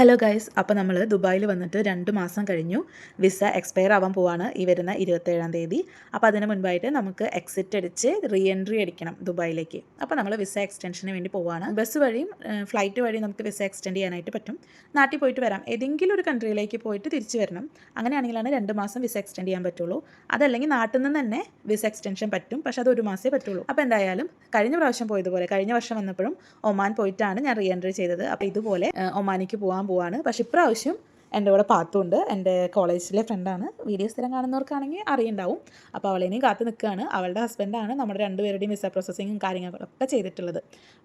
Hello guys അപ്പോൾ നമ്മൾ ദുബായിൽ വന്നിട്ട് രണ്ട് മാസം കഴിഞ്ഞു. വിസ എക്സ്പയർ ആവാൻ പോവാണ് ഈ വരുന്ന ഇരുപത്തേഴാം തീയതി. അപ്പോൾ അതിന് മുൻപായിട്ട് നമുക്ക് എക്സിറ്റ് അടിച്ച് റീ എൻട്രി അടിക്കണം ദുബായിലേക്ക്. അപ്പോൾ നമ്മൾ വിസ എക്സ്റ്റൻഷന് വേണ്ടി പോവാണ്. ബസ് വഴിയും ഫ്ലൈറ്റ് വഴിയും നമുക്ക് വിസ എക്സ്റ്റെൻഡ് ചെയ്യാനായിട്ട് പറ്റും. നാട്ടിൽ പോയിട്ട് വരാം. ഏതെങ്കിലും ഒരു കൺട്രിയിലേക്ക് പോയിട്ട് തിരിച്ചു വരണം. അങ്ങനെയാണെങ്കിലാണ് രണ്ട് മാസം വിസ എക്സ്റ്റെൻഡ് ചെയ്യാൻ പറ്റുള്ളൂ. അതല്ലെങ്കിൽ നാട്ടിൽ നിന്ന് തന്നെ വിസ എക്സ്റ്റൻഷൻ പറ്റും. പക്ഷേ അത് ഒരു മാസമേ പറ്റുള്ളൂ. അപ്പോൾ എന്തായാലും കഴിഞ്ഞ പ്രാവശ്യം പോയതുപോലെ കഴിഞ്ഞ വർഷം വന്നപ്പോഴും ഒമാൻ പോയിട്ടാണ് ഞാൻ റീ എൻട്രി ചെയ്തത്. അപ്പോൾ ഇതുപോലെ ഒമാനിക്ക് പോകാൻ പോവാണ്. പക്ഷേ ഇപ്രാവശ്യം എന്റെ കൂടെ പാത്തുണ്ട്. എന്റെ കോളേജിലെ ഫ്രണ്ടാണ്. വീഡിയോ സ്ഥിരം കാണുന്നവർക്കാണെങ്കിൽ അറിയുണ്ടാവും. അപ്പോൾ അവളെയും കാത്തു നിൽക്കുകയാണ്. അവളുടെ ഹസ്ബൻഡാണ് നമ്മുടെ രണ്ടുപേരുടെയും വിസ പ്രോസസ്സിങ്ങും കാര്യങ്ങളൊക്കെ ചെയ്തിട്ടുള്ളത്.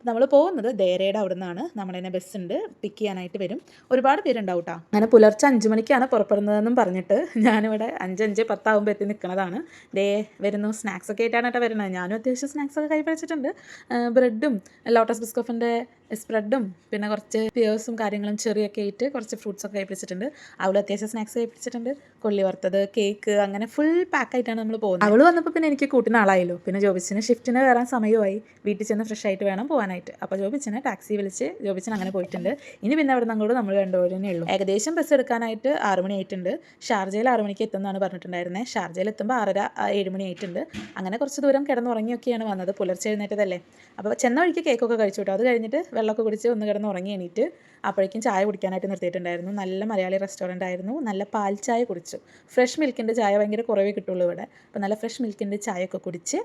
നമ്മൾ പോകുന്നത് ദേരയുടെ അവിടെ നിന്നാണ് നമ്മളതിനെ ബസ് ഉണ്ട്. പിക്ക് ചെയ്യാനായിട്ട് വരും. ഒരുപാട് പേരുണ്ടാവും കേട്ടോ അങ്ങനെ പുലർച്ചെ അഞ്ച് മണിക്കാണ് പുറപ്പെടുന്നതെന്നും പറഞ്ഞിട്ട് ഞാനിവിടെ അഞ്ചഞ്ച് പത്താകുമ്പോൾ എത്തി നിൽക്കുന്നതാണ്. ദേ വരുന്നു. സ്നാക്സ് ഒക്കെ ആയിട്ടാണ് കേട്ടോ വരുന്നത്. ഞാനും അത്യാവശ്യം സ്നാക്സ് ഒക്കെ കഴിപ്പിച്ചിട്ടുണ്ട് ബ്രെഡും ലോട്ടസ് ബിസ്കോഫിന്റെ സ്പ്രെഡും പിന്നെ കുറച്ച് പിയേഴ്സും കാര്യങ്ങളും ചെറിയൊക്കെ ആയിട്ട് കുറച്ച് ഫ്രൂട്ട്സ് ഒക്കെ കഴിപ്പിച്ചിട്ടുണ്ട്. അവൾ അത്യാവശ്യം സ്നാക്സ് കഴിപ്പിച്ചിട്ടുണ്ട്. കൊള്ളി വറുത്തത് കേക്ക് അങ്ങനെ ഫുൾ പാക്കായിട്ടാണ് നമ്മൾ പോകുന്നത്. അവൾ വന്നപ്പോൾ പിന്നെ എനിക്ക് കൂട്ടുന്ന ആളായല്ലോ. പിന്നെ ജോബിച്ചിന് ഷിഫ്റ്റിന് കയറാൻ സമയമായി. വീട്ടിൽ ചെന്ന് ഫ്രഷ് ആയിട്ട് വേണം പോകാനായിട്ട് അപ്പോൾ ജോബിച്ചിനെ ടാക്സി വിളിച്ച് ജോബിച്ചിന് അങ്ങനെ പോയിട്ടുണ്ട്. ഇനി പിന്നെ അവിടെ അങ്ങോട്ട് നമ്മൾ രണ്ടുപേരേ ഉള്ളൂ. ഏകദേശം ബസ് എടുക്കാനായിട്ട് ആറ് മണി ആയിട്ടുണ്ട്. ഷാർജയിൽ ആറ് മണിക്ക് എത്തുന്നതാണ് പറഞ്ഞിട്ടുണ്ടായിരുന്നത് ഷാർജയിൽ എത്തുമ്പോൾ ആറര ഏഴ് മണി ആയിട്ടുണ്ട്. അങ്ങനെ കുറച്ച് ദൂരം കിടന്നുറങ്ങിയൊക്കെയാണ് വന്നത്. പുലർച്ചെ എഴുന്നേറ്റതല്ലേ. അപ്പോൾ ചെന്ന വഴിക്ക് കേക്കൊക്കെ കഴിച്ചു കേട്ടോ അത് കഴിഞ്ഞിട്ട് വെള്ളമൊക്കെ കുടിച്ച് ഒന്ന് കിടന്ന് ഉറങ്ങി എണീറ്റ് അപ്പോഴേക്കും ചായ കുടിക്കാനായിട്ട് നിർത്തിയിട്ടുണ്ടായിരുന്നു. നല്ല മലയാളി റെസ്റ്റോറന്റ് ആയിരുന്നു. നല്ല പാൽ ചായ കുടിച്ചു. ഫ്രഷ് മിൽക്കിന്റെ ചായ ഭയങ്കര കുറവേ കിട്ടുള്ളൂ ഇവിടെ. അപ്പോൾ നല്ല ഫ്രഷ് മിൽക്കിന്റെ ചായയൊക്കെ കുടിച്ച്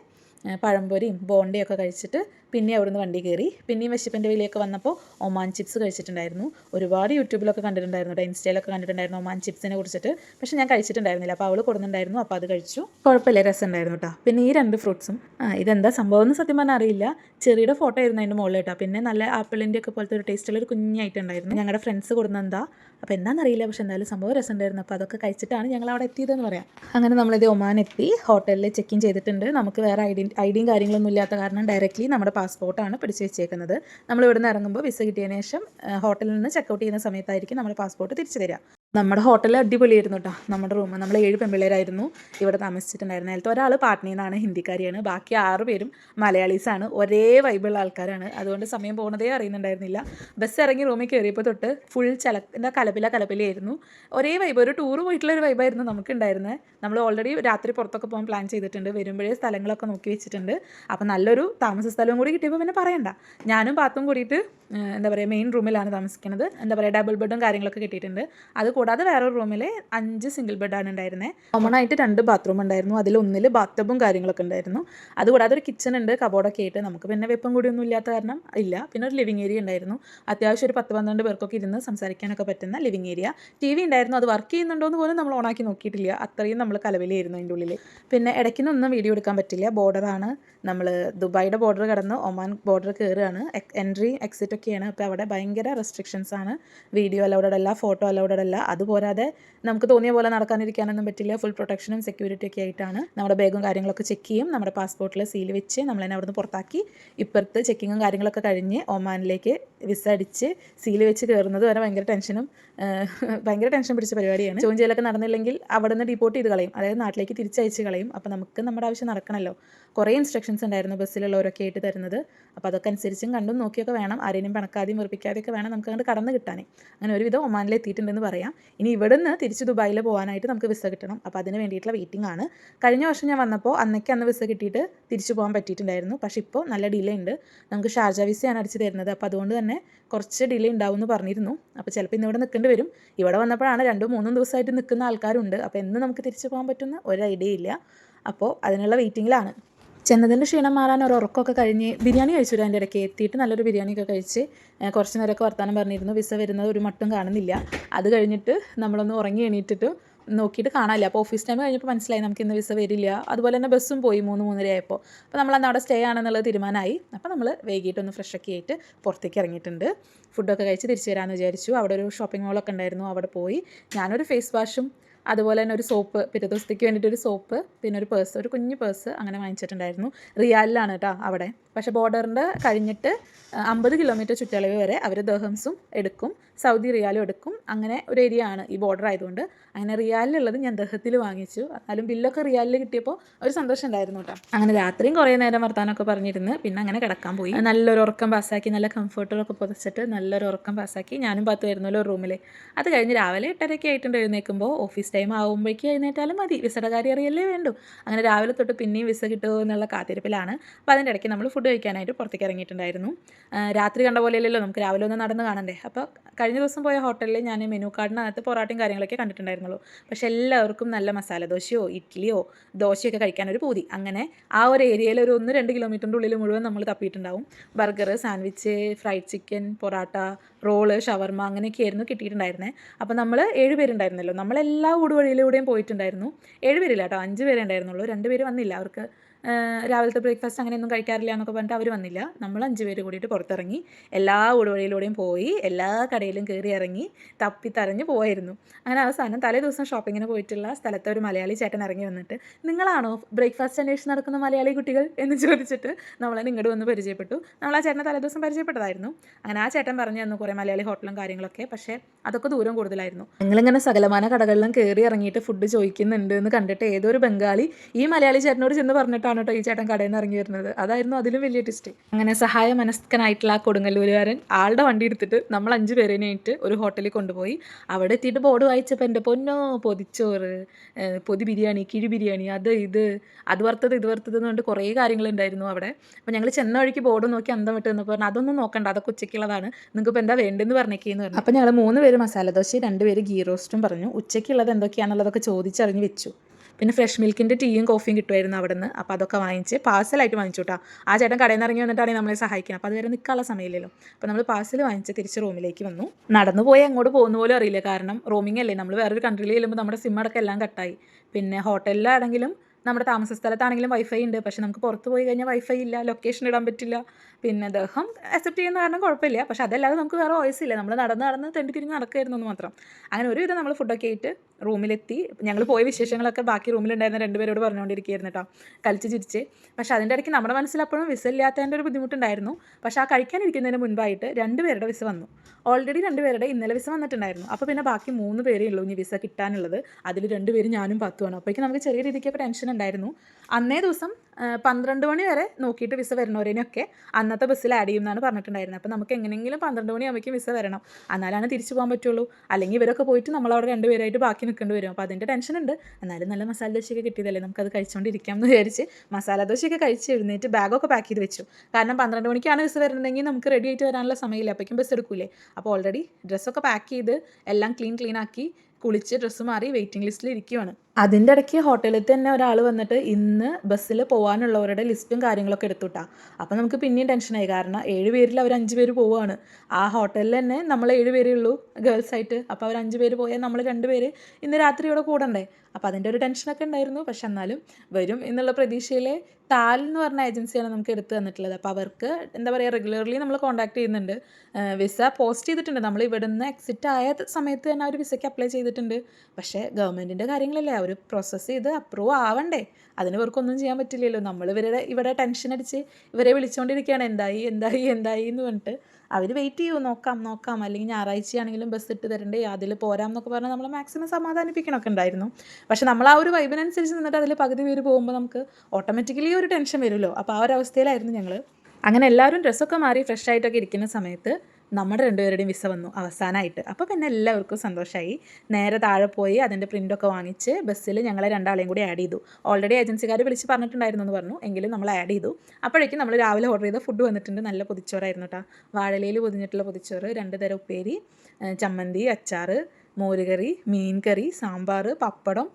പഴംപൊരിയും ബോണ്ടയൊക്കെ കഴിച്ചിട്ട് പിന്നെ അവിടുന്ന് വണ്ടി കയറി. പിന്നെയും വിശപ്പിന്റെ വിലയൊക്കെ വന്നപ്പോൾ ഒമാൻ ചിപ്സ് കഴിച്ചിട്ടുണ്ടായിരുന്നു. ഒരുപാട് യൂട്യൂബിലൊക്കെ കണ്ടിട്ടുണ്ടായിരുന്നു കേട്ടോ ഇൻസ്റ്റയിലൊക്കെ കണ്ടിട്ടുണ്ടായിരുന്നു ഒമാൻ ചിപ്സിനെ കുറിച്ചിട്ട്. പക്ഷേ ഞാൻ കഴിച്ചിട്ടുണ്ടായിരുന്നില്ല അപ്പോൾ അവൾ കൊടുക്കുന്നുണ്ടായിരുന്നു അപ്പോൾ അത് കഴിച്ചു. കുഴപ്പമില്ല രസം ഉണ്ടായിരുന്നു കേട്ടോ. പിന്നെ ഈ രണ്ട് ഫ്രൂട്ട്സും ഇതെന്താ സംഭവം എന്ന് സത്യം പറഞ്ഞാൽ അറിയില്ല. ചെറിയുടെ ഫോട്ടോ ആയിരുന്നു അതിന്റെ മുകളിൽ കേട്ടോ. പിന്നെ നല്ല ആപ്പിളിന്റെ ഒക്കെ പോലത്തെ ഒരു ടേസ്റ്റുള്ള ഒരു കുഞ്ഞായിട്ടുണ്ടായിരുന്നു ഞങ്ങളുടെ ഫ്രണ്ട്സ് കൊടുന്നെന്താ അപ്പോൾ എന്താണെന്നറിയില്ല പക്ഷേ എന്തായാലും സംഭവം രസമുണ്ടായിരുന്നു. അപ്പോൾ അതൊക്കെ കഴിച്ചിട്ടാണ് ഞങ്ങൾ അവിടെ എത്തിയതെന്ന് പറയാം. അങ്ങനെ നമ്മളിത് ഒമാൻ എത്തി ഹോട്ടലിൽ ചെക്ക് ഇൻ ചെയ്തിട്ടുണ്ട്. നമുക്ക് വേറെ ഐഡി ഐഡിയും കാര്യങ്ങളൊന്നും ഇല്ലാത്ത കാരണം ഡയറക്റ്റ്ലി നമ്മുടെ പാസ്പോർട്ടാണ് പിടിച്ചു വെച്ചേക്കുന്നത്. നമ്മൾ ഇവിടുന്ന് ഇറങ്ങുമ്പോൾ വിസ കിട്ടിയതിന് ശേഷം ഹോട്ടലിൽ നിന്ന് ചെക്കൗട്ട് ചെയ്യുന്ന സമയത്തായിരിക്കും നമ്മുടെ പാസ്പോർട്ട് തിരിച്ചു തരിക നമ്മുടെ ഹോട്ടൽ അടിപൊളിയായിരുന്നു കേട്ടോ നമ്മുടെ റൂം നമ്മൾ ഏഴ് പെൺപിള്ളേരായിരുന്നു ഇവിടെ താമസിച്ചിട്ടുണ്ടായിരുന്നത് അതിലത്തെ ഒരാൾ പാട്നയിൽ നിന്നാണ് ഹിന്ദിക്കാരിയാണ്. ബാക്കി ആറ് പേരും മലയാളീസാണ്. ഒരേ വൈബുള്ള ആൾക്കാരാണ്. അതുകൊണ്ട് സമയം പോകുന്നതേ അറിയുന്നുണ്ടായിരുന്നില്ല. ബസ് ഇറങ്ങി റൂമിൽ കയറിയപ്പോൾ തൊട്ട് ഫുൾ ചല എന്താ കലപില കലപിലയായിരുന്നു. ഒരേ വൈബ്. ഒരു ടൂർ പോയിട്ടുള്ള ഒരു വൈബായിരുന്നു നമുക്ക് ഉണ്ടായിരുന്നത് നമ്മൾ ഓൾറെഡി രാത്രി പുറത്തൊക്കെ പോകാൻ പ്ലാൻ ചെയ്തിട്ടുണ്ട്. വരുമ്പോഴേ സ്ഥലങ്ങളൊക്കെ നോക്കി വെച്ചിട്ടുണ്ട്. അപ്പോൾ നല്ലൊരു താമസ സ്ഥലവും കൂടി കിട്ടിയപ്പോൾ പിന്നെ പറയണ്ട. ഞാനും പാത്തും കൂടിയിട്ട് എന്താ പറയുക മെയിൻ റൂമിലാണ് താമസിക്കുന്നത് എന്താ പറയുക ഡബിൾ ബെഡും കാര്യങ്ങളൊക്കെ കിട്ടിയിട്ടുണ്ട്. അത് കൂടാതെ വേറൊരു റൂമിൽ അഞ്ച് സിംഗിൾ ബെഡാണ് ഉണ്ടായിരുന്നത് കോമൺ ആയിട്ട് രണ്ട് ബാത്റൂം ഉണ്ടായിരുന്നു. അതിൽ ഒന്നിൽ ബാത്തബും കാര്യങ്ങളൊക്കെ ഉണ്ടായിരുന്നു. അതുകൂടാതെ ഒരു കിച്ചൺ ഉണ്ട് കബോർഡൊക്കെ ആയിട്ട്. നമുക്ക് പിന്നെ വെപ്പം കൂടിയൊന്നും ഇല്ലാത്ത കാരണം ഇല്ല. പിന്നെ ഒരു ലിവിങ് ഏരിയ ഉണ്ടായിരുന്നു. അത്യാവശ്യം ഒരു പത്ത് പന്ത്രണ്ട് പേർക്കൊക്കെ ഇരുന്ന് സംസാരിക്കാനൊക്കെ പറ്റുന്ന ലിവിങ് ഏരിയ ടി വി ഉണ്ടായിരുന്നു. അത് വർക്ക് ചെയ്യുന്നുണ്ടോ എന്ന് പോലും നമ്മൾ ഓണാക്കി നോക്കിയിട്ടില്ല. അത്രയും നമ്മൾ കലവിലായിരുന്നു അതിന്റെ ഉള്ളിൽ പിന്നെ ഇടയ്ക്കിനൊന്നും വീഡിയോ എടുക്കാൻ പറ്റില്ല. ബോർഡറാണ് നമ്മൾ ദുബായിയുടെ ബോർഡർ കടന്ന് ഒമാൻ ബോർഡർ കയറുകയാണ് എൻട്രി എക്സിറ്റ് ഒക്കെയാണ്. അപ്പോൾ അവിടെ ഭയങ്കര റെസ്ട്രിക്ഷൻസ് ആണ്. വീഡിയോ അലൗഡഡ് അല്ല ഫോട്ടോ അലൗഡഡ് അല്ല. അതുപോരാതെ നമുക്ക് തോന്നിയ പോലെ നടക്കാനിരിക്കാനൊന്നും പറ്റില്ല. ഫുൾ പ്രൊട്ടക്ഷനും സെക്യൂരിറ്റി ഒക്കെ ആയിട്ടാണ്. നമ്മുടെ ബാഗും കാര്യങ്ങളൊക്കെ ചെക്ക് ചെയ്യും. നമ്മുടെ പാസ്പോർട്ടിൽ സീൽ വെച്ച് നമ്മളതിനെ അവിടുന്ന് പുറത്താക്കി ഇപ്പുറത്ത് ചെക്കിങ്ങും കാര്യങ്ങളൊക്കെ കഴിഞ്ഞ് ഒമാനിലേക്ക് വിസ അടിച്ച് സീൽ വെച്ച് കയറുന്നത് വരെ ഭയങ്കര ടെൻഷനും ഭയങ്കര ടെൻഷൻ പിടിച്ച പരിപാടിയാണ്. ചോദ്യം ചെയ്യലൊക്കെ നടന്നില്ലെങ്കിൽ അവിടെ നിന്ന് ഡിപ്പോർട്ട് ചെയ്ത് കളയും. അതായത് നാട്ടിലേക്ക് തിരിച്ചയച്ച് കളയും. അപ്പോൾ നമുക്ക് നമ്മുടെ ആവശ്യം നടക്കണമല്ലോ കുറേ ഇൻസ്ട്രക്ഷൻസ് ഉണ്ടായിരുന്നു ബസ്സിലുള്ളവരൊക്കെ ആയിട്ട് തരുന്നത്. അപ്പോൾ അതൊക്കെ അനുസരിച്ചും കണ്ടും നോക്കിയൊക്കെ വേണം. ആരെയും പണക്കാതെയും വെറുപ്പിക്കാതെയൊക്കെ വേണം നമുക്ക് അങ്ങോട്ട് കടന്ന് കിട്ടാനേ. അങ്ങനെ ഒരുവിധം ഒമാനിൽ എത്തിയിട്ടുണ്ടെന്ന് പറയാം. ഇനി ഇവിടെ നിന്ന് തിരിച്ച് ദുബായിൽ പോകാനായിട്ട് നമുക്ക് വിസ കിട്ടണം. അപ്പോൾ അതിന് വേണ്ടിയിട്ടുള്ള വെയിറ്റിംഗ് ആണ്. കഴിഞ്ഞ വർഷം ഞാൻ വന്നപ്പോൾ അന്നൊക്കെ അന്ന് വിസ കിട്ടിയിട്ട് തിരിച്ചു പോകാൻ പറ്റിയിട്ടുണ്ടായിരുന്നു. പക്ഷേ ഇപ്പോൾ നല്ല ഡിലേ ഉണ്ട്. നമുക്ക് ഷാർജ വിസയാണ് അടിച്ച് തരുന്നത്. അപ്പോൾ അതുകൊണ്ട് തന്നെ കുറച്ച് ഡിലേ ഉണ്ടാവും എന്ന് പറഞ്ഞിരുന്നു. അപ്പോൾ ചിലപ്പോൾ ഇന്ന് ഇവിടെ നിൽക്കേണ്ടി വരും. ഇവിടെ വന്നപ്പോഴാണ് രണ്ടും മൂന്നും ദിവസമായിട്ട് നിൽക്കുന്ന ആൾക്കാരുണ്ട്. അപ്പോൾ എന്ന് നമുക്ക് തിരിച്ചു പോകാൻ പറ്റുന്ന ഒരു ഐഡിയ ഇല്ല. അപ്പോൾ അതിനുള്ള വെയിറ്റിങ്ങിലാണ് ചെന്നതിന്റെ ക്ഷീണം മാറാൻ ഒരു ഉറക്കമൊക്കെ കഴിഞ്ഞ് ബിരിയാണി കഴിച്ചു അതിന്റെ ഇടയ്ക്ക്. എത്തിയിട്ട് നല്ലൊരു ബിരിയാണിയൊക്കെ കഴിച്ച് കുറച്ച് നേരമൊക്കെ വർത്തമാനം പറഞ്ഞിരുന്നു. വിസ വരുന്നത് ഒരു മട്ടും കാണുന്നില്ല. അത് കഴിഞ്ഞിട്ട് നമ്മളൊന്ന് ഉറങ്ങി എണീറ്റിട്ട് നോക്കിയിട്ട് കാണാനില്ല. അപ്പോൾ ഓഫീസ് ടൈം കഴിഞ്ഞപ്പോൾ മനസ്സിലായി നമുക്ക് ഇന്ന് വിസ വരില്ല. അതുപോലെ തന്നെ ബസ്സും പോയി മൂന്ന് മൂന്നര ആയപ്പോൾ. അപ്പോൾ നമ്മൾ അന്ന് അവിടെ സ്റ്റേ ആണെന്നുള്ളത് തീരുമാനമായി. അപ്പോൾ നമ്മൾ വൈകിട്ടൊന്ന് ഫ്രഷ് ഒക്കെ ആയിട്ട് പുറത്തേക്ക് ഇറങ്ങിയിട്ടുണ്ട്. ഫുഡൊക്കെ കഴിച്ച് തിരിച്ചു വരാമെന്ന് വിചാരിച്ചു. അവിടെ ഒരു ഷോപ്പിംഗ് മോളൊക്കെ ഉണ്ടായിരുന്നു. അവിടെ പോയി. ഞാനൊരു ഫേസ് വാഷും അതുപോലെ തന്നെ ഒരു സോപ്പ് പിറ്റേ ദിവസത്തേക്ക് വേണ്ടിയിട്ട് ഒരു സോപ്പ് പിന്നെ ഒരു പേഴ്സ് ഒരു കുഞ്ഞു പേഴ്സ് അങ്ങനെ വാങ്ങിച്ചിട്ടുണ്ടായിരുന്നു. റിയാലിലാണ് കേട്ടോ അവിടെ. പക്ഷേ ബോർഡറിന്റെ കഴിഞ്ഞിട്ട് അമ്പത് കിലോമീറ്റർ ചുറ്റളവ് വരെ അവർ ദഹംസും എടുക്കും സൗദി റിയാലും എടുക്കും. അങ്ങനെ ഒരു ഏരിയ ആണ് ഈ ബോർഡർ ആയതുകൊണ്ട്. അങ്ങനെ റിയാലിലുള്ളത് ഞാൻ ദഹത്തിൽ വാങ്ങിച്ചു. എന്നാലും ബില്ലൊക്കെ റിയാലിൽ കിട്ടിയപ്പോൾ ഒരു സന്തോഷം ഉണ്ടായിരുന്നു കേട്ടോ. അങ്ങനെ രാത്രിയും കുറേ നേരം വർത്താനമൊക്കെ പറഞ്ഞിരുന്നു. പിന്നെ അങ്ങനെ കിടക്കാൻ പോയി. നല്ലൊരു ഉറക്കം പാസ്സാക്കി നല്ല കംഫർട്ടറൊക്കെ പുതച്ചിട്ട് നല്ലൊരു ഉറക്കം പാസ്സാക്കി ഞാനും പത്ത് വരുന്നല്ലോ റൂമിൽ അത് കഴിഞ്ഞ് രാവിലെ എട്ടരയ്ക്ക് ആയിട്ടുണ്ട് എഴുന്നേൽക്കുമ്പോൾ ഓഫീസ് ടൈം ആകുമ്പോഴേക്കും എഴുന്നേറ്റാലും മതി. വിസയുടെ കാര്യം അറിയല്ലേ വേണ്ടു. അങ്ങനെ രാവിലെ തൊട്ട് പിന്നെയും വിസ കിട്ടുമോ എന്നുള്ള കാത്തിരിപ്പിലാണ്. അപ്പോൾ അതിന്റെ ഇടയ്ക്ക് നമ്മൾ ഫുഡ് കഴിക്കാനായിട്ട് പുറത്തേക്ക് ഇറങ്ങിയിട്ടുണ്ടായിരുന്നു. രാത്രി കണ്ട പോലെയല്ലല്ലോ നമുക്ക് രാവിലെ ഒന്ന് നടന്ന് കാണണ്ടേ. അപ്പോൾ കഴിഞ്ഞ ദിവസം പോയ ഹോട്ടലിൽ ഞാൻ മെനു കാർഡിനകത്ത് പൊറോട്ടയും കാര്യങ്ങളൊക്കെ കണ്ടിട്ടുണ്ടായിരുന്നുള്ളൂ. പക്ഷെ എല്ലാവർക്കും നല്ല മസാല ദോശയോ ഇഡ്ഡലിയോ ദോശയൊക്കെ കഴിക്കാൻ ഒരു പൂതി. അങ്ങനെ ആ ഒരു ഏരിയയിൽ ഒരു ഒന്ന് രണ്ട് കിലോമീറ്ററിന്റെ ഉള്ളിൽ മുഴുവൻ നമ്മൾ തപ്പിയിട്ടുണ്ടാവും. Burger sandwich fried chicken parotta roll shawarma അങ്ങനെയൊക്കെയായിരുന്നു കിട്ടിയിട്ടുണ്ടായിരുന്നത് അപ്പോൾ നമ്മൾ ഏഴ് പേരുണ്ടായിരുന്നല്ലോ നമ്മളെല്ലാ ഊടുവഴിയിലൂടെയും പോയിട്ടുണ്ടായിരുന്നു. ഏഴ് പേരില്ല കേട്ടോ അഞ്ച് പേരേ ഉണ്ടായിരുന്നുള്ളൂ. രണ്ട് പേര് വന്നില്ല അവർക്ക്. രാവിലത്തെ ബ്രേക്ക്ഫാസ്റ്റ് അങ്ങനെയൊന്നും കഴിക്കാറില്ല എന്നൊക്കെ പറഞ്ഞിട്ട് അവർ വന്നില്ല. നമ്മൾ അഞ്ച് പേര് കൂടിയിട്ട് പുറത്തിറങ്ങി എല്ലാ ഊടുവഴിയിലൂടെയും പോയി എല്ലാ കടയിലും കയറി ഇറങ്ങി തപ്പി തരഞ്ഞ് പോയായിരുന്നു അങ്ങനെ അവസാനം തലേ ദിവസം ഷോപ്പിങ്ങിന് പോയിട്ടുള്ള സ്ഥലത്തെ ഒരു മലയാളി ചേട്ടൻ ഇറങ്ങി വന്നിട്ട് നിങ്ങളാണോ ബ്രേക്ക്ഫാസ്റ്റ് അന്വേഷിച്ച് നടക്കുന്ന മലയാളി കുട്ടികൾ? എന്ന് ചോദിച്ചിട്ട് നമ്മളെ നിങ്ങളുടെ വന്ന് പരിചയപ്പെട്ടു. നമ്മൾ ആ ചേട്ടനെ തലേ ദിവസം പരിചയപ്പെട്ടതായിരുന്നു. അങ്ങനെ ആ ചേട്ടൻ പറഞ്ഞു തന്നു കുറേ മലയാളി ഹോട്ടലും കാര്യങ്ങളൊക്കെ പക്ഷേ അതൊക്കെ ദൂരം കൂടുതലായിരുന്നു. ഞങ്ങളിങ്ങനെ സകലമാന കടകളിലും കയറി ഇറങ്ങിയിട്ട് ഫുഡ് ചോദിക്കുന്നുണ്ട് എന്ന് കണ്ടിട്ട് ഏതൊരു ബംഗാളി ഈ മലയാളി ചേട്ടനോട് ചെന്ന് പറഞ്ഞിട്ടാണ് കേട്ടോ ഈ ചേട്ടൻ കടയിൽ നിന്ന് ഇറങ്ങി വരുന്നത്. അതായിരുന്നു അതിലും വലിയ ടിസ്റ്റ് അങ്ങനെ സഹായ മനസ്കനായിട്ടുള്ള ആ കൊടുങ്ങല്ലൂരുകാരൻ ആളുടെ വണ്ടി എടുത്തിട്ട് നമ്മൾ അഞ്ച് പേരേനായിട്ട് ഒരു ഹോട്ടലിൽ കൊണ്ടുപോയി. അവിടെ എത്തിയിട്ട് ബോർഡ് വായിച്ചപ്പോൾ എന്റെ പൊന്നോ പൊതിച്ചോറ് പൊതി ബിരിയാണി കിഴി ബിരിയാണി അത് ഇത് അത് വറുത്തത് ഇത് വറുത്തത് പറഞ്ഞിട്ട് കുറേ കാര്യങ്ങളുണ്ടായിരുന്നു അവിടെ. അപ്പോൾ ഞങ്ങൾ ചെന്ന വഴിക്ക് ബോർഡ് നോക്കി അന്തം വിട്ട് എന്ന് പറഞ്ഞു അതൊന്നും നോക്കണ്ട അതൊക്കെ ഉച്ചയ്ക്കുള്ളതാണ്. നിങ്ങൾക്ക് ഇപ്പോൾ എന്താ വേണ്ടതെന്ന് പറഞ്ഞേക്കെന്ന് പറഞ്ഞു. അപ്പോൾ ഞങ്ങൾ മൂന്ന് പേര് മസാല ദോശ രണ്ട് പേര് ഗീ റോസ്റ്റും പറഞ്ഞു. ഉച്ചയ്ക്കുള്ളത് എന്തൊക്കെയാണെന്നുള്ളതൊക്കെ ചോദിച്ചറിഞ്ഞ് വെച്ചു. പിന്നെ ഫ്രഷ് മിൽക്കിന്റെ ടീയും കോഫിയും കിട്ടുമായിരുന്നു അവിടെ നിന്ന് അപ്പോൾ അതൊക്കെ വാങ്ങിച്ച് പാഴ്സലായിട്ട് വാങ്ങിച്ചു കേട്ടോ ആ ചേട്ടൻ കടയിൽ നിന്ന് ഇറങ്ങി വന്നിട്ടാണ് നമ്മളെ സഹായിക്കുന്നത് അപ്പോൾ അതുവരെ നിൽക്കാനുള്ള സമയമില്ലല്ലോ. അപ്പോൾ നമ്മൾ പാഴ്സൽ വാങ്ങിച്ച് തിരിച്ച് റൂമിലേക്ക് വന്നു. നടന്നു പോയി അങ്ങോട്ട് പോകുന്ന പോലും അറിയില്ല. കാരണം റോമിംഗ് അല്ലേ? നമ്മൾ വേറൊരു കൺട്രിയിൽ ചെല്ലുമ്പോൾ നമ്മുടെ സിം അടക്കം എല്ലാം കട്ടായി പിന്നെ ഹോട്ടലിലാണെങ്കിലും നമ്മുടെ താമസ സ്ഥലത്താണെങ്കിലും വൈഫൈ ഉണ്ട്. പക്ഷെ നമുക്ക് പുറത്ത് പോയി കഴിഞ്ഞാൽ വൈഫൈ ഇല്ല ലൊക്കേഷൻ ഇടാൻ പറ്റില്ല. പിന്നെ ദഹം അക്സെപ്റ്റ് ചെയ്യുന്ന കാരണം കുഴപ്പമില്ല. പക്ഷെ അതല്ലാതെ നമുക്ക് വേറെ വോയിസ് ഇല്ല. നമ്മൾ നടന്ന് നടന്ന് തെണ്ടി തിരിഞ്ഞ് നടക്കായിരുന്നു എന്ന് മാത്രം. അങ്ങനെ ഒരുവിധം നമ്മൾ ഫുഡൊക്കെ ആയിട്ട് റൂമിലെത്തി. ഞങ്ങൾ പോയ വിശേഷങ്ങളൊക്കെ ബാക്കി റൂമിലുണ്ടായിരുന്ന രണ്ടുപേരോട് പറഞ്ഞുകൊണ്ടിരിക്കുകയായിരുന്നു കേട്ടോ കളിച്ച് ചിരിച്ച്. പക്ഷെ അതിന്റെ ഇടയ്ക്ക് നമ്മുടെ മനസ്സിൽ അപ്പോഴും വിസ ഇല്ലാത്തതിന്റെ ഒരു ബുദ്ധിമുട്ടുണ്ടായിരുന്നു. പക്ഷേ ആ കഴിക്കാനിരിക്കുന്നതിന് മുൻപായിട്ട് രണ്ട് പേരുടെ വിസ വന്നു. ഓൾറെഡി രണ്ട് പേരുടെ ഇന്നലെ വിസ വന്നിട്ടുണ്ടായിരുന്നു. അപ്പോൾ പിന്നെ ബാക്കി മൂന്ന് പേരേ ഉള്ളൂ ഇനി വിസ കിട്ടാനുള്ളത്. അതിൽ രണ്ടുപേരും പേര് ഞാനും പത്തുമാണ് അപ്പോഴേക്കും നമുക്ക് ചെറിയ രീതിക്കൊക്കെ ടെൻഷൻ ഉണ്ടായിരുന്നു. അന്നേ ദിവസം പന്ത്രണ്ട് മണി വരെ നോക്കിയിട്ട് വിസ വരുന്നവരേനൊക്കെ അന്നത്തെ ബസ്സിൽ ആഡ് ചെയ്യുമെന്നാണ് പറഞ്ഞിട്ടുണ്ടായിരുന്നത്. അപ്പോൾ നമുക്ക് എങ്ങനെയെങ്കിലും പന്ത്രണ്ട് മണിയാകുമ്പോഴേക്കും വിസ വരണം. എന്നാലാണ് തിരിച്ചു പോകാൻ പറ്റുള്ളൂ. അല്ലെങ്കിൽ ഇവരൊക്കെ പോയിട്ട് നമ്മളവിടെ രണ്ടുപേരായിട്ട് ബാക്കി നിൽക്കേണ്ടി വരും. അപ്പോൾ അതിന്റെ ടെൻഷൻ ഉണ്ട്. എന്നാലും നല്ല മസാല ദോശയൊക്കെ കിട്ടിയതല്ലേ? നമുക്കത് കഴിച്ചുകൊണ്ടിരിക്കാം എന്ന് വിചാരിച്ച് മസാല ദോശയൊക്കെ കഴിച്ച് എഴുന്നേറ്റ് ബാഗൊക്കെ പാക്ക് ചെയ്ത് വെച്ചു. കാരണം പന്ത്രണ്ട് മണിക്കാണ് വിസ വരുന്നതെങ്കിൽ നമുക്ക് റെഡി ആയിട്ട് വരാനുള്ള സമയമില്ല. അപ്പോഴേക്കും ബസ് എടുക്കൂലേ? അപ്പോൾ ഓൾറെഡി ഡ്രസ്സൊക്കെ പാക്ക് ചെയ്ത് എല്ലാം ക്ലീൻ ക്ലീൻ ആക്കി കുളിച്ച് ഡ്രസ്സ് മാറി വെയിറ്റിംഗ് ലിസ്റ്റിൽ ഇരിക്കുവാണ്. അതിന്റെ ഇടയ്ക്ക് ഹോട്ടലിൽ തന്നെ ഒരാൾ വന്നിട്ട് ഇന്ന് ബസ്സിൽ പോകാനുള്ളവരുടെ ലിസ്റ്റും കാര്യങ്ങളൊക്കെ എടുത്തുട്ടാ. അപ്പം നമുക്ക് പിന്നെയും ടെൻഷനായി കാരണം ഏഴ് പേരിൽ അവർ അഞ്ച് പേര് പോവുകയാണ്. ആ ഹോട്ടലിൽ തന്നെ നമ്മൾ ഏഴ് പേരേ ഉള്ളൂ ഗേൾസ് ആയിട്ട്. അപ്പോൾ അവർ അഞ്ച് പേര് പോയാൽ നമ്മൾ രണ്ട് പേര് ഇന്ന് രാത്രി ഇവിടെ കൂടണ്ടേ? അപ്പോൾ അതിന്റെ ഒരു ടെൻഷനൊക്കെ ഉണ്ടായിരുന്നു. പക്ഷെ എന്നാലും വരും എന്നുള്ള പ്രതീക്ഷയിലെ താൽ എന്ന് പറഞ്ഞ ഏജൻസിയാണ് നമുക്ക് എടുത്തു തന്നിട്ടുള്ളത്. അപ്പോൾ അവർക്ക് എന്താ പറയുക റെഗുലർലി നമ്മൾ കോൺടാക്ട് ചെയ്യുന്നുണ്ട്. വിസ പോസ്റ്റ് ചെയ്തിട്ടുണ്ട്. നമ്മൾ ഇവിടുന്ന് എക്സിറ്റ് ആയ സമയത്ത് തന്നെ അവർ വിസയ്ക്ക് അപ്ലൈ ചെയ്തിട്ടുണ്ട്. പക്ഷേ ഗവൺമെന്റിന്റെ കാര്യങ്ങളല്ലേ അവർ പ്രോസസ്സ് ചെയ്ത് അപ്രൂവ് ആവണ്ടേ? അതിന് ഇവർക്കൊന്നും ചെയ്യാൻ പറ്റില്ലല്ലോ. നമ്മൾ ഇവരുടെ ഇവിടെ ടെൻഷൻ അടിച്ച് ഇവരെ വിളിച്ചുകൊണ്ടിരിക്കുകയാണ് എന്തായി എന്തായി എന്തായി എന്ന് പറഞ്ഞിട്ട് അവർ വെയിറ്റ് ചെയ്യൂ. നോക്കാം നോക്കാം. അല്ലെങ്കിൽ ഞായറാഴ്ചയാണെങ്കിലും ബസ് ഇട്ട് തരണ്ടേ അതിൽ പോരാം എന്നൊക്കെ പറഞ്ഞാൽ നമ്മൾ മാക്സിമം സമാധാനിപ്പിക്കണമൊക്കെ ഉണ്ടായിരുന്നു. പക്ഷെ നമ്മൾ ആ ഒരു വൈബിനനുസരിച്ച് നിന്നിട്ട് അതിൽ പകുതി പേര് പോകുമ്പോൾ നമുക്ക് ഓട്ടോമാറ്റിക്കലി ഒരു ടെൻഷൻ വരുമല്ലോ. അപ്പോൾ ആ ഒരു അവസ്ഥയിലായിരുന്നു ഞങ്ങൾ അങ്ങനെ എല്ലാവരും ഡ്രസ്സൊക്കെ മാറി ഫ്രഷ് ആയിട്ടൊക്കെ ഇരിക്കുന്ന സമയത്ത് നമ്മുടെ രണ്ടുപേരുടെയും വിസ വന്നു അവസാനമായിട്ട് അപ്പോൾ പിന്നെ എല്ലാവർക്കും സന്തോഷമായി നേരെ താഴെ പോയി അതിന്റെ പ്രിന്റൊക്കെ വാങ്ങിച്ച് ബസ്സിൽ ഞങ്ങളെ രണ്ടാളെയും കൂടി ആഡ് ചെയ്തു. ഓൾറെഡി ഏജൻസിക്കാർ വിളിച്ച് പറഞ്ഞിട്ടുണ്ടായിരുന്നു എന്ന് പറഞ്ഞു. എങ്കിലും നമ്മൾ ആഡ് ചെയ്തു. അപ്പോഴേക്കും നമ്മൾ രാവിലെ ഓർഡർ ചെയ്ത ഫുഡ് വന്നിട്ടുണ്ട്. നല്ല പൊതിച്ചോറായിരുന്നു കേട്ടോ വാഴലയിൽ പൊതിഞ്ഞിട്ടുള്ള പൊതിച്ചോറ് രണ്ട് തരം ഉപ്പേരി ചമ്മന്തി അച്ചാറ് മോരുകറി മീൻ കറി സാമ്പാർ പപ്പടം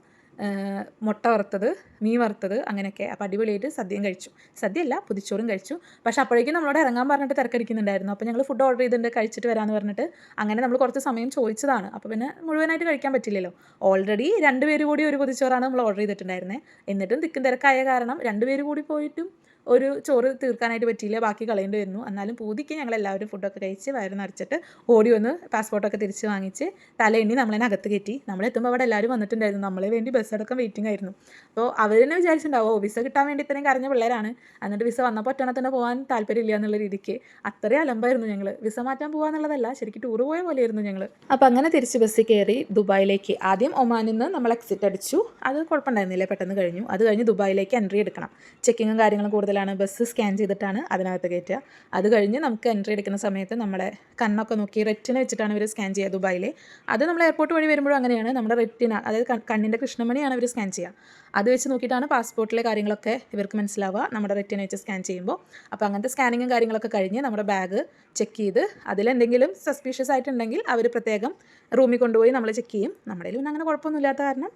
മുട്ട വറുത്തത് മീൻ വറുത്തത് അങ്ങനെയൊക്കെ. അപ്പോൾ അടിപൊളിയായിട്ട് സദ്യയും കഴിച്ചു. സദ്യ അല്ല പുതിച്ചോറും കഴിച്ചു. പക്ഷേ അപ്പോഴേക്കും നമ്മളോട് ഇറങ്ങാൻ പറഞ്ഞിട്ട് തിരക്കടിക്കുന്നുണ്ടായിരുന്നു. അപ്പോൾ ഞങ്ങൾ ഫുഡ് ഓർഡർ ചെയ്തിട്ടുണ്ട് കഴിച്ചിട്ട് വരാമെന്ന് പറഞ്ഞിട്ട്. അങ്ങനെ നമ്മൾ കുറച്ച് സമയം ചോദിച്ചതാണ്. അപ്പോൾ പിന്നെ മുഴുവനായിട്ട് കഴിക്കാൻ പറ്റില്ലല്ലോ. ഓൾറെഡി രണ്ട് പേര് കൂടി ഒരു പുതിച്ചോറാണ് നമ്മൾ ഓർഡർ ചെയ്തിട്ടുണ്ടായിരുന്നത് എന്നിട്ടും തിക്കും തിരക്കായ കാരണം രണ്ട് പേര് കൂടി പോയിട്ടും ഒരു ചോറ് തീർക്കാനായിട്ട് പറ്റിയില്ല ബാക്കി കളയേണ്ടി വരുന്നു. എന്നാലും പൂതിക്ക് ഞങ്ങൾ എല്ലാവരും ഫുഡൊക്കെ കഴിച്ച് വയറ് നിറച്ചിട്ട് ഓടി വന്ന് പാസ്പോർട്ടൊക്കെ തിരിച്ച് വാങ്ങിച്ച് തലേണ്ണി നമ്മളതിനെ അകത്ത് കയറ്റി. നമ്മളെത്തുമ്പോൾ അവിടെ എല്ലാവരും വന്നിട്ടുണ്ടായിരുന്നു. നമ്മളെ വേണ്ടി ബസ് അടക്കം വെയിറ്റിംഗ് ആയിരുന്നു. അപ്പോൾ അവർ തന്നെ വിചാരിച്ചിട്ടുണ്ടാവും ഓ വിസ കിട്ടാൻ വേണ്ടി ഇത്രയും കരഞ്ഞ പിള്ളേരാണ്. എന്നിട്ട് വിസ വന്നപ്പോൾ ഒറ്റണത്തിന് പോകാൻ താല്പര്യമില്ല എന്നുള്ള രീതിക്ക് അത്രയും അലമ്പായിരുന്നു ഞങ്ങൾ വിസ മാറ്റാൻ പോകാന്നുള്ളതല്ല ശരിക്കും ടൂർ പോയ പോലെയായിരുന്നു ഞങ്ങൾ അപ്പോൾ അങ്ങനെ തിരിച്ച് ബസ്സിൽ കയറി ദുബായിലേക്ക്. ആദ്യം ഒമാനിൽ നിന്ന് നമ്മൾ എക്സിറ്റ് അടിച്ചു. അത് കുഴപ്പമുണ്ടായിരുന്നില്ല പെട്ടെന്ന് കഴിഞ്ഞു. അത് കഴിഞ്ഞ് ദുബായിലേക്ക് എൻട്രി എടുക്കണം. ചെക്കിങ്ങും കാര്യങ്ങളും കൂടുതലാണ്. ബസ് സ്കാൻ ചെയ്തിട്ടാണ് അതിനകത്ത് കയറ്റുക. അത് കഴിഞ്ഞ് നമുക്ക് എൻട്രി എടുക്കുന്ന സമയത്ത് നമ്മുടെ കണ്ണൊക്കെ നോക്കി റെറ്റിന വെച്ചിട്ടാണ് ഇവർ സ്കാൻ ചെയ്യുക ദുബായിൽ അത് നമ്മൾ എയർപോർട്ട് വഴി വരുമ്പോഴും അങ്ങനെയാണ്. നമ്മുടെ റെറ്റിന അതായത് കണ്ണിന്റെ കൃഷ്ണമണിയാണ് ഇവർ സ്കാൻ ചെയ്യുക. അത് വെച്ച് നോക്കിയിട്ടാണ് പാസ്പോർട്ടിലെ കാര്യങ്ങളൊക്കെ ഇവർക്ക് മനസ്സിലാവുക. നമ്മുടെ റെറ്റിന വെച്ച് സ്കാൻ ചെയ്യുമ്പോൾ. അപ്പോൾ അങ്ങനത്തെ സ്കാനിങ്ങും കാര്യങ്ങളൊക്കെ കഴിഞ്ഞ് നമ്മുടെ ബാഗ് ചെക്ക് ചെയ്ത് അതിലെന്തെങ്കിലും സസ്പീഷ്യസ് ആയിട്ടുണ്ടെങ്കിൽ അവർ പ്രത്യേകം റൂമിൽ കൊണ്ടുപോയി നമ്മൾ ചെക്ക് ചെയ്യും. നമ്മുടെ പിന്നെ അങ്ങനെ കുഴപ്പമൊന്നുമില്ലാത്ത കാരണം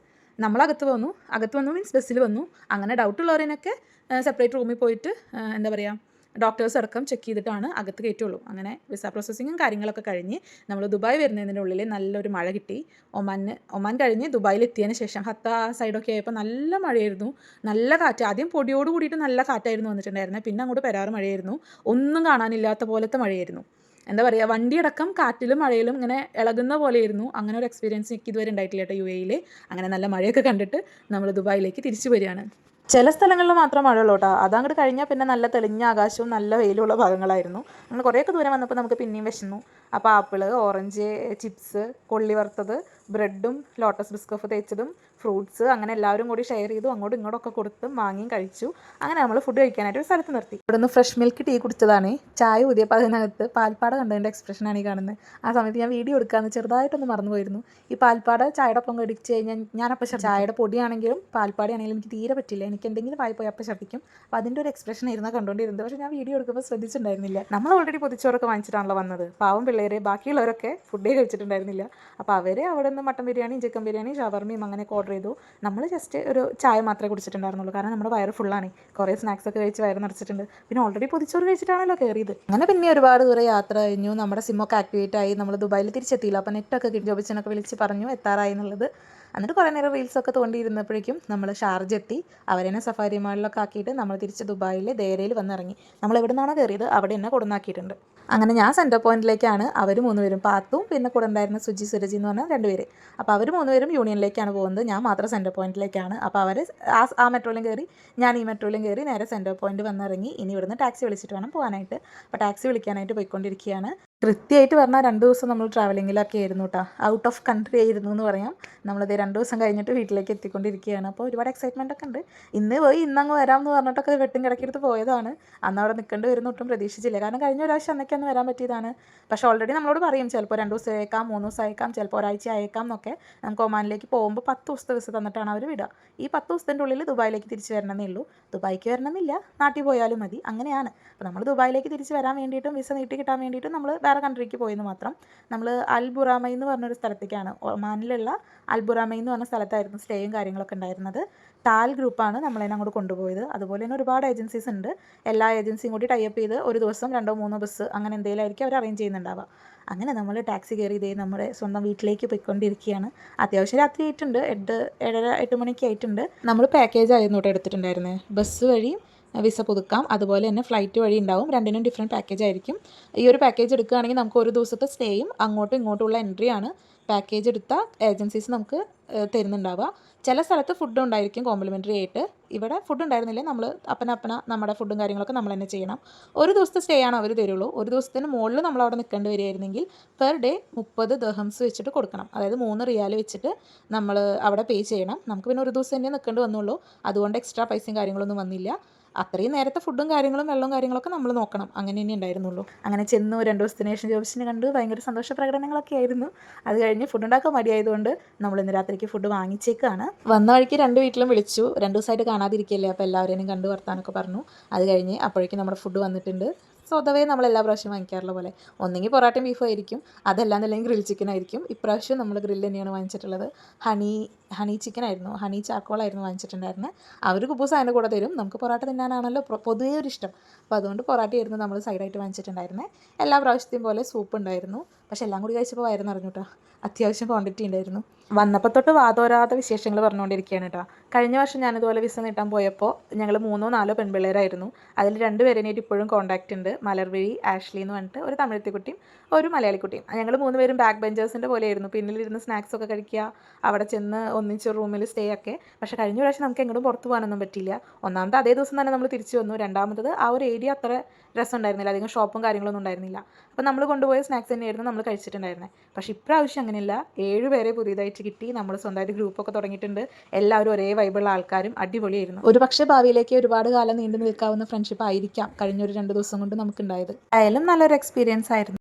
നമ്മളകത്ത് വന്നു. അകത്ത് വന്നു മീൻസ് ബസ്സിൽ വന്നു. അങ്ങനെ ഡൗട്ട് ഉള്ളവരതിനൊക്കെ സെപ്പറേറ്റ് റൂമിൽ പോയിട്ട് എന്താ പറയുക ഡോക്ടേഴ്സ് അടക്കം ചെക്ക് ചെയ്തിട്ടാണ് അകത്ത് കയറ്റുള്ളൂ. അങ്ങനെ വിസ പ്രോസസ്സിങ്ങും കാര്യങ്ങളൊക്കെ കഴിഞ്ഞ് നമ്മൾ ദുബായ് വരുന്നതിന്റെ ഉള്ളിൽ നല്ലൊരു മഴ കിട്ടി. ഒമാൻ ഒമാൻ കഴിഞ്ഞ് ദുബായിൽ എത്തിയതിന് ശേഷം ഹത്ത സൈഡൊക്കെ ആയപ്പോൾ നല്ല മഴയായിരുന്നു. നല്ല കാറ്റ്. ആദ്യം പൊടിയോട് കൂടിയിട്ട് നല്ല കാറ്റായിരുന്നു വന്നിട്ടുണ്ടായിരുന്നത് പിന്നെ അങ്ങോട്ട് പെരാറ് മഴയായിരുന്നു. ഒന്നും കാണാനില്ലാത്ത പോലത്തെ മഴയായിരുന്നു. എന്താ പറയുക വണ്ടിയടക്കം കാറ്റിലും മഴയിലും ഇങ്ങനെ ഇളകുന്ന പോലെയായിരുന്നു. അങ്ങനെ ഒരു എക്സ്പീരിയൻസ് എനിക്ക് ഇതുവരെ ഉണ്ടായിട്ടില്ല കേട്ടോ യു എയിൽ അങ്ങനെ നല്ല മഴയൊക്കെ കണ്ടിട്ട് നമ്മൾ ദുബായിലേക്ക് തിരിച്ചു വരികയാണ്. ചില സ്ഥലങ്ങളിൽ മാത്രം മഴ ഉള്ളൂ കേട്ടോ. അതങ്ങോട്ട് കഴിഞ്ഞാൽ പിന്നെ നല്ല തെളിഞ്ഞ ആകാശവും നല്ല വെയിലുള്ള ഭാഗങ്ങളായിരുന്നു. നമ്മൾ കുറേയൊക്കെ ദൂരം വന്നപ്പോൾ നമുക്ക് പിന്നെയും വിശന്നു. അപ്പോൾ ആപ്പിൾ ഓറഞ്ച് ചിപ്സ് കൊള്ളി വറുത്തത് ബ്രെഡും ലോട്ടസ് ബിസ്കഫ് തേച്ചതും ഫ്രൂട്ട്സ് അങ്ങനെ എല്ലാവരും കൂടി ഷെയർ ചെയ്തു അങ്ങോട്ടും ഇങ്ങോട്ടൊക്കെ കൊടുത്തും വാങ്ങിയും കഴിച്ചു. അങ്ങനെ നമ്മൾ ഫുഡ് കഴിക്കാനായിട്ട് ഒരു സ്ഥലത്ത് നിർത്തി. ഇവിടുന്ന് ഫ്രഷ് മിൽക്ക് ടീ കുടിച്ചതാണ്. ചായ ഊതിയപ്പോൾ അതിനകത്ത് പാൽപ്പാട കണ്ടതിന്റെ എക്സ്പ്രഷനാണ് ഈ കാണുന്നത് ആ സമയത്ത് ഞാൻ വീഡിയോ എടുക്കാമെന്ന് ചെറുതായിട്ടൊന്ന് മറന്നു പോയിരുന്നു ഈ പാൽപ്പാട ചായയുടെ ഒപ്പം കടിച്ച് കഴിഞ്ഞാൽ ഞാനപ്പോൾ ചായയുടെ പൊടിയാണെങ്കിലും പാൽപ്പാടിയാണെങ്കിലും എനിക്ക് തീരെ പറ്റില്ല. എനിക്ക് എന്തെങ്കിലും വായി പോയി അപ്പം ഛർദ്ദിക്കും അപ്പോൾ അതിന്റെ ഒരു എക്സ്പ്രഷൻ ഇരുന്ന് കണ്ടുകൊണ്ടിരുന്നത് പക്ഷേ ഞാൻ വീഡിയോ എടുക്കുമ്പോൾ ശ്രദ്ധിച്ചിട്ടുണ്ടായിരുന്നില്ല. നമ്മൾ ഓൾറെഡി പൊതിച്ചോറൊക്കെ വാങ്ങിച്ചിട്ടാണല്ലോ വന്നത്. പാവം പിള്ളേരെ ബാക്കിയുള്ളവരൊക്കെ ഫുഡേ കഴിച്ചിട്ടുണ്ടായിരുന്നില്ല. അപ്പോൾ അവരെ അവിടെ നിന്ന് മട്ടൻ ബിരിയാണി ചിക്കൻ ബിരിയാണി ഷവർമയും അങ്ങനെയൊക്കെ ഓർഡർ ചെയ്തു. നമ്മൾ ജസ്റ്റ് ഒരു ചായ മാത്രമേ കുടിച്ചിട്ടുണ്ടായിരുന്നുള്ളൂ. കാരണം നമ്മുടെ വയറ് ഫുള്ളാണ് കുറേ സ്നാക്സ് ഒക്കെ കഴിച്ച് വയറ് നിറച്ചിട്ടുണ്ട്. പിന്നെ ഓൾറെഡി പൊതിച്ചോറ് കഴിച്ചിട്ടാണല്ലോ കയറിയത് അങ്ങനെ പിന്നെ ഒരുപാട് ദൂരെ യാത്ര കഴിഞ്ഞു. നമ്മുടെ സിമ്മൊക്കെ ആക്ടിവേറ്റ് ആയി. നമ്മൾ ദുബായിൽ തിരിച്ചെത്തിയില്ല. അപ്പോൾ നെറ്റൊക്കെ ജോബിച്ചനൊക്കെ വിളിച്ച് പറഞ്ഞു എത്താറായി എന്നുള്ളത്. എന്നിട്ട് കുറേ നേരം റീൽസൊക്കെ തോണ്ടിയിരുന്നപ്പോഴേക്കും നമ്മൾ ഷാർജ് എത്തി. അവരെന്നെ സഫാരി മാളിലൊക്കെ ആക്കിയിട്ട് നമ്മൾ തിരിച്ച് ദുബായിലെ ദേരയിൽ വന്നിറങ്ങി. നമ്മൾ എവിടെ നിന്നാണോ കയറിയത് അവിടെ തന്നെ കൊടുന്നാക്കിയിട്ടുണ്ട്. അങ്ങനെ ഞാൻ സെന്റർ പോയിന്റിലേക്കാണ് അവർ മൂന്നുപേരും പാത്തും പിന്നെ കൂടെ ഉണ്ടായിരുന്ന സുജി സുരജി എന്ന് പറഞ്ഞ രണ്ടുപേര് അപ്പോൾ അവർ മൂന്നുപേരും യൂണിയനിലേക്കാണ് പോകുന്നത്. ഞാൻ മാത്രം സെന്റർ പോയിന്റിലേക്കാണ് അപ്പോൾ അവർ ആ ആ മെട്രോയിലും കയറി ഞാൻ ഈ മെട്രോയിലും കയറി നേരെ സെന്റർ പോയിന്റ് വന്നിറങ്ങി. ഇനി ഇവിടുന്ന് ടാക്സി വിളിച്ചിട്ട് വേണം പോകാനായിട്ട്. അപ്പോൾ ടാക്സി വിളിക്കാനായിട്ട് പോയിക്കൊണ്ടിരിക്കുകയാണ്. കൃത്യമായിട്ട് പറഞ്ഞാൽ രണ്ട് ദിവസം നമ്മൾ ട്രാവലിങ്ങിലൊക്കെ ആയിരുന്നു കേട്ടോ ഔട്ട് ഓഫ് കൺട്രി ആയിരുന്നു എന്ന് പറയാം. നമ്മളത് രണ്ട് ദിവസം കഴിഞ്ഞിട്ട് വീട്ടിലേക്ക് എത്തിക്കൊണ്ടിരിക്കുകയാണ്. അപ്പോൾ ഒരുപാട് എക്സൈറ്റ്മെന്റ് ഒക്കെ ഉണ്ട്. ഇന്ന് പോയി ഇന്നങ്ങ് വരാം എന്ന് പറഞ്ഞിട്ടൊക്കെ വെട്ടും കിടക്കിയെടുത്ത് പോയതാണ്. അന്ന് അവിടെ നിൽക്കേണ്ടി വരുന്ന ഒട്ടും പ്രതീക്ഷിച്ചില്ല. കാരണം കഴിഞ്ഞ ഒരാഴ്ച അന്നൊക്കെ അന്ന് വരാൻ പറ്റിയതാണ്. പക്ഷെ ഓൾറെഡി നമ്മളോട് പറയും ചിലപ്പോൾ രണ്ട് ദിവസം അയക്കാം മൂന്ന് ദിവസം അയക്കാം ചിലപ്പോൾ ഒരാഴ്ച അയക്കാം എന്നൊക്കെ. നമുക്ക് ഒമാനിലേക്ക് പോകുമ്പോൾ പത്ത് ദിവസത്തെ വിസ തന്നിട്ടാണ് അവർ വിടുക. ഈ പത്ത് ദിവസത്തിന്റെ ഉള്ളിൽ ദുബായിലേക്ക് തിരിച്ച് വരണമെന്നേ ഉള്ളൂ. ദുബായിക്ക് വരണമെന്നില്ല. നാട്ടിൽ പോയാലും മതി. അങ്ങനെയാണ്. അപ്പോൾ നമ്മൾ ദുബായിലേക്ക് തിരിച്ച് വരാൻ വേണ്ടിയിട്ടും വിസ നീട്ടി കിട്ടാൻ വേണ്ടിയിട്ടും നമ്മൾ വേറെ കൺട്രിക്ക് പോയെന്ന് മാത്രം. നമ്മൾ അൽബുറാമ എന്ന് പറഞ്ഞൊരു സ്ഥലത്തേക്കാണ്. ഒമാനിലുള്ള അൽബുറാമ എന്ന് പറഞ്ഞ സ്ഥലത്തായിരുന്നു സ്റ്റേയും കാര്യങ്ങളൊക്കെ ഉണ്ടായിരുന്നത്. ടാൽ ഗ്രൂപ്പാണ് നമ്മളതിനെ അങ്ങോട്ട് കൊണ്ടുപോയത്. അതുപോലെ തന്നെ ഒരുപാട് ഏജൻസീസ് ഉണ്ട്. എല്ലാ ഏജൻസിയും കൂടി ടൈപ്പ് ചെയ്ത് ഒരു ദിവസം രണ്ടോ മൂന്നോ ബസ് അങ്ങനെ എന്തെങ്കിലും ആയിരിക്കും അവർ അറേഞ്ച് ചെയ്യുന്നുണ്ടാവുക. അങ്ങനെ നമ്മൾ ടാക്സി കയറി ഇതേ നമ്മുടെ സ്വന്തം വീട്ടിലേക്ക് പോയിക്കൊണ്ടിരിക്കുകയാണ്. അത്യാവശ്യം രാത്രി ആയിട്ടുണ്ട്. എട്ട് ഏഴര എട്ട് മണിക്ക് ആയിട്ടുണ്ട്. നമ്മൾ പാക്കേജ് ആയിരുന്നു കേട്ടോ എടുത്തിട്ടുണ്ടായിരുന്നത് ബസ് വഴി വിസ പുതുക്കാം. അതുപോലെ തന്നെ ഫ്ലൈറ്റ് വഴി ഉണ്ടാവും. രണ്ടിനും ഡിഫറെന്റ് പാക്കേജ് ആയിരിക്കും. ഈ ഒരു പാക്കേജ് എടുക്കുകയാണെങ്കിൽ നമുക്ക് ഒരു ദിവസത്തെ സ്റ്റേയും അങ്ങോട്ടും ഇങ്ങോട്ടുമുള്ള എൻട്രിയാണ് പാക്കേജ് എടുത്ത ഏജൻസീസ് നമുക്ക് തരുന്നുണ്ടാവുക. ചില സ്ഥലത്ത് ഫുഡ് ഉണ്ടായിരിക്കും കോംപ്ലിമെന്ററി ആയിട്ട്. ഇവിടെ ഫുഡ് ഉണ്ടായിരുന്നില്ലേ? നമ്മൾ അപ്പന അപ്പന നമ്മുടെ ഫുഡും കാര്യങ്ങളൊക്കെ നമ്മൾ തന്നെ ചെയ്യണം. ഒരു ദിവസത്തെ സ്റ്റേ ആണ് അവർ തരുള്ളൂ. ഒരു ദിവസത്തിന് മുകളിൽ നമ്മൾ അവിടെ നിൽക്കേണ്ടി വരികയായിരുന്നെങ്കിൽ പെർ ഡേ മുപ്പത് ദഹംസ് വെച്ചിട്ട് കൊടുക്കണം. അതായത് മൂന്ന് റിയാൽ വെച്ചിട്ട് നമ്മൾ അവിടെ പേ ചെയ്യണം. നമുക്ക് പിന്നെ ഒരു ദിവസം തന്നെ നിൽക്കേണ്ടി വന്നുള്ളൂ. അതുകൊണ്ട് എക്സ്ട്രാ പൈസയും കാര്യങ്ങളൊന്നും വന്നില്ല. അത്രയും നേരത്തെ ഫുഡും കാര്യങ്ങളും വെള്ളവും കാര്യങ്ങളൊക്കെ നമ്മൾ നോക്കണം. അങ്ങനെ തന്നെ ഉണ്ടായിരുന്നുള്ളൂ. അങ്ങനെ ചെന്നു രണ്ട് ദിവസത്തിന് ശേഷം ജോബിസിനെ കണ്ട്. ഭയങ്കര സന്തോഷ പ്രകടനങ്ങളൊക്കെ ആയിരുന്നു. അത് കഴിഞ്ഞ് ഫുഡ് ഉണ്ടാക്കാൻ മടിയായതുകൊണ്ട് നമ്മൾ ഇന്ന് രാത്രിക്ക് ഫുഡ് വാങ്ങിച്ചേക്കാണ്. വന്ന വഴിക്ക് രണ്ട് വീട്ടിലും വിളിച്ചു. രണ്ട് ദിവസമായിട്ട് കാണാതിരിക്കല്ലേ? അപ്പോൾ എല്ലാവരെയും കണ്ട് വർത്താനൊക്കെ പറഞ്ഞു. അത് കഴിഞ്ഞ് അപ്പോഴേക്കും നമ്മുടെ ഫുഡ് വന്നിട്ടുണ്ട്. സ്വതവേ നമ്മൾ എല്ലാ പ്രാവശ്യം വാങ്ങിക്കാറുള്ള പോലെ. ഒന്നെങ്കിൽ പൊറാട്ടയും ബീഫും ആയിരിക്കും. അതല്ലാന്ന് അല്ലെങ്കിൽ ഗ്രിൽ ചിക്കൻ ആയിരിക്കും. ഇപ്രാവശ്യം നമ്മൾ ഗ്രിൽ തന്നെയാണ് വാങ്ങിച്ചിട്ടുള്ളത്. ഹണി ഹണി ചിക്കൻ ആയിരുന്നു. ഹണി ചാക്കോളായിരുന്നു വാങ്ങിച്ചിട്ടുണ്ടായിരുന്നത് അവർ കുബൂസ് അതിന്റെ കൂടെ തരും. നമുക്ക് പൊറാട്ട തിന്നാനാണല്ലോ പൊതുവേ ഒരു ഇഷ്ടം. അപ്പോൾ അതുകൊണ്ട് പൊറാട്ടയായിരുന്നു നമ്മൾ സൈഡായിട്ട് വാങ്ങിച്ചിട്ടുണ്ടായിരുന്നത് എല്ലാ പ്രാവശ്യത്തെയും പോലെ സൂപ്പ് ഉണ്ടായിരുന്നു. പക്ഷെ എല്ലാം കൂടി കഴിച്ചപ്പോൾ വയറ് നിറഞ്ഞു കേട്ടോ അത്യാവശ്യം ക്വാണ്ടിറ്റി ഉണ്ടായിരുന്നു. വന്നപ്പോൾ തൊട്ട് വാതോരാത വിശേഷങ്ങൾ പറഞ്ഞുകൊണ്ടിരിക്കുകയാണ് കേട്ടോ കഴിഞ്ഞ വർഷം ഞാനിതുപോലെ വിസ നീട്ടാൻ പോയപ്പോൾ ഞങ്ങൾ മൂന്നോ നാലോ പെൺപിള്ളേരായിരുന്നു. അതിൽ രണ്ട് പേരെനായിട്ട് ഇപ്പോഴും കോൺടാക്റ്റ് ഉണ്ട്. മലർവിഴി ആഷ്ലി എന്ന് പറഞ്ഞിട്ട് ഒരു തമിഴത്തി കുട്ടിയും ഒരു മലയാളി കുട്ടിയും ഞങ്ങൾ മൂന്ന് പേരും ബാക്ക് ബെഞ്ചേഴ്സിന്റെ പോലെയായിരുന്നു. പിന്നിലിരുന്ന് സ്നാക്സ് ഒക്കെ കഴിക്കുക അവിടെ ചെന്ന് ഒന്നിച്ച് റൂമിൽ സ്റ്റേ ഒക്കെ പക്ഷേ കഴിഞ്ഞ പ്രാവശ്യം നമുക്ക് എങ്ങോട്ടും പുറത്ത് പോകാനൊന്നും പറ്റില്ല ഒന്നാമത് അതേ ദിവസം തന്നെ നമ്മൾ തിരിച്ചു വന്നു. രണ്ടാമത്തത് ആ ഒരു ഏരിയ അത്ര രസം ഉണ്ടായിരുന്നില്ല. അധികം ഷോപ്പും കാര്യങ്ങളൊന്നും ഉണ്ടായിരുന്നില്ല. അപ്പോൾ നമ്മൾ കൊണ്ടുപോയ സ്നാക്സ് തന്നെയായിരുന്നു നമ്മൾ കഴിച്ചിട്ടുണ്ടായിരുന്നത് പക്ഷേ ഇപ്രാവശ്യം അങ്ങനെയല്ല. ഏഴ് പേരെ പുതിയതായിട്ട് കിട്ടി. നമ്മൾ സ്വന്തമായിട്ട് ഗ്രൂപ്പൊക്കെ തുടങ്ങിയിട്ടുണ്ട്. എല്ലാവരും ഒരേ വൈബുള്ള ആൾക്കാരും അടിപൊളിയായിരുന്നു. ഒരു പക്ഷേ ഭാവിയിലേക്ക് ഒരുപാട് കാലം നീണ്ടു നിൽക്കാവുന്ന ഫ്രണ്ട്ഷിപ്പ് ആയിരിക്കാം കഴിഞ്ഞ ഒരു രണ്ട് ദിവസം കൊണ്ട് നമുക്കുണ്ടായത്. ആയാലും നല്ലൊരു എക്സ്പീരിയൻസ് ആയിരുന്നു.